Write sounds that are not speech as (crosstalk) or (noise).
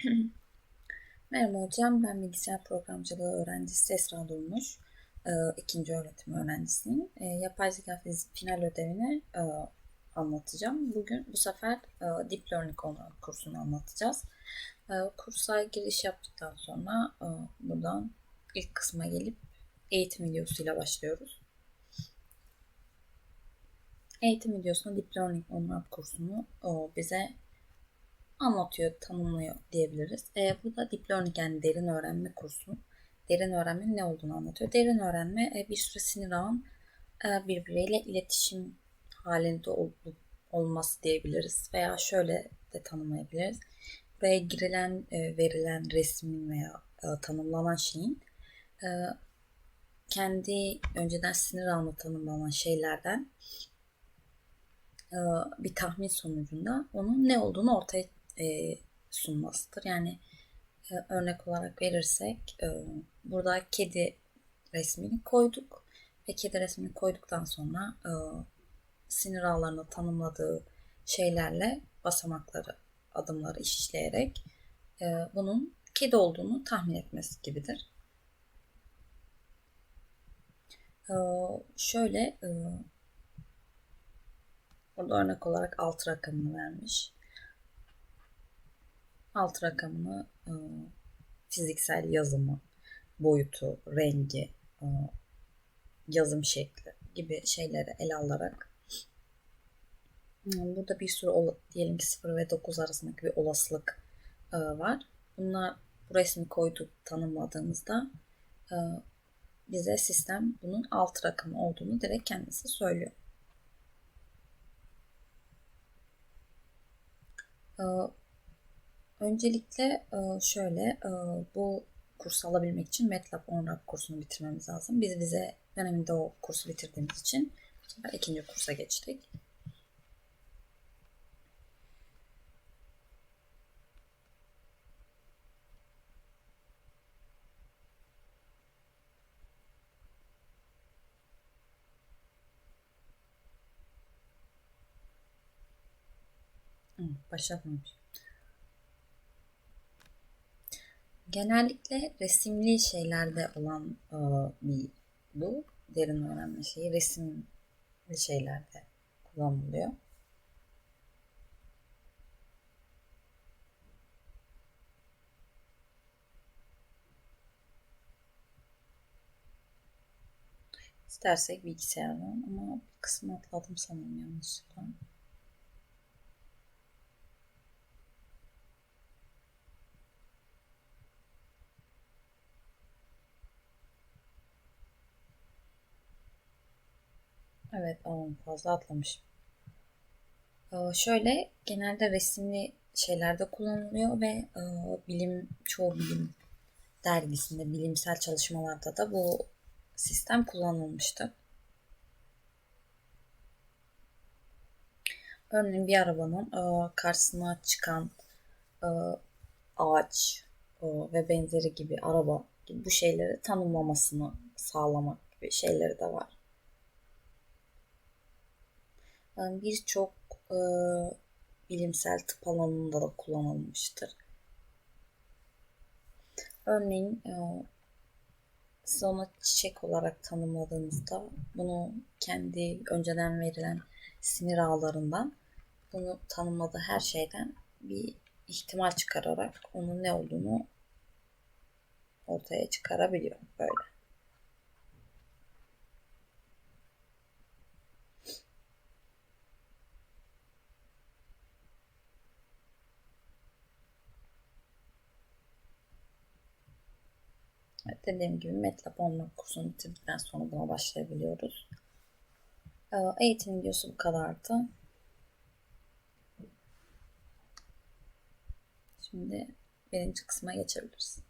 (clears throat) Merhaba hocam, ben bilgisayar programcılığı öğrencisi Esra Durmuş. Ee, ikinci öğretim öğrencisiyim. Ee, yapay zeka fizik final ödevini e, anlatacağım. Bugün bu sefer e, Deep Learning olarak kursunu anlatacağız. E, kursa giriş yaptıktan sonra e, buradan ilk kısma gelip eğitim videosuyla başlıyoruz. Eğitim videosunda Deep Learning Online kursunu o, bize anlatıyor, tanımlıyor diyebiliriz. E, burada Deep Learning yani derin öğrenme kursu. Derin öğrenmenin ne olduğunu anlatıyor. Derin öğrenme e, bir sürü sinir ağın e, birbiriyle iletişim halinde ol, olması diyebiliriz. Veya şöyle de tanımlayabiliriz. Buraya girilen, e, verilen resmin veya e, tanımlanan şeyin e, kendi önceden sinir ağına tanımlanan şeylerden e, bir tahmin sonucunda onun ne olduğunu ortaya e, sunmasıdır. Yani e, örnek olarak verirsek e, burada kedi resmini koyduk ve kedi resmini koyduktan sonra e, sinir ağlarını tanımladığı şeylerle basamakları, adımları işleyerek e, bunun kedi olduğunu tahmin etmesi gibidir. E, şöyle e, burada örnek olarak alt rakamını vermiş alt rakamını e, fiziksel yazımı, boyutu, rengi, e, yazım şekli gibi şeyleri ele alarak burada bir sürü diyelim ki 0 ve 9 arasındaki bir olasılık e, var. Bunlar bu resmi koyduk tanımladığımızda e, bize sistem bunun alt rakamı olduğunu direkt kendisi söylüyor. E, Öncelikle e, şöyle e, bu kursu alabilmek için MATLAB OnRap kursunu bitirmemiz lazım. Biz vize döneminde o kursu bitirdiğimiz için ikinci kursa geçtik. Başlatmamış. Genellikle resimli şeylerde olan e, bir bu derin öğrenme şeyi resimli şeylerde kullanılıyor. İstersek bilgisayardan ama bir kısmı atladım sanırım yanlışlıkla. Evet, aman fazla atlamışım. Ee, şöyle genelde resimli şeylerde kullanılıyor ve e, bilim çoğu bilim dergisinde bilimsel çalışmalarda da bu sistem kullanılmıştı. Örneğin bir arabanın e, karşısına çıkan e, ağaç ve benzeri gibi araba gibi bu şeyleri tanımlamasını sağlamak gibi şeyleri de var birçok e, bilimsel tıp alanında da kullanılmıştır. Örneğin e, siz ona çiçek olarak tanımladığınızda bunu kendi önceden verilen sinir ağlarından bunu tanımladığı her şeyden bir ihtimal çıkararak onun ne olduğunu ortaya çıkarabiliyor böyle. Dediğim gibi MATLAB online kursunu bitirdikten sonra buna başlayabiliyoruz. Ee, eğitim videosu bu kadardı. Şimdi birinci kısma geçebiliriz.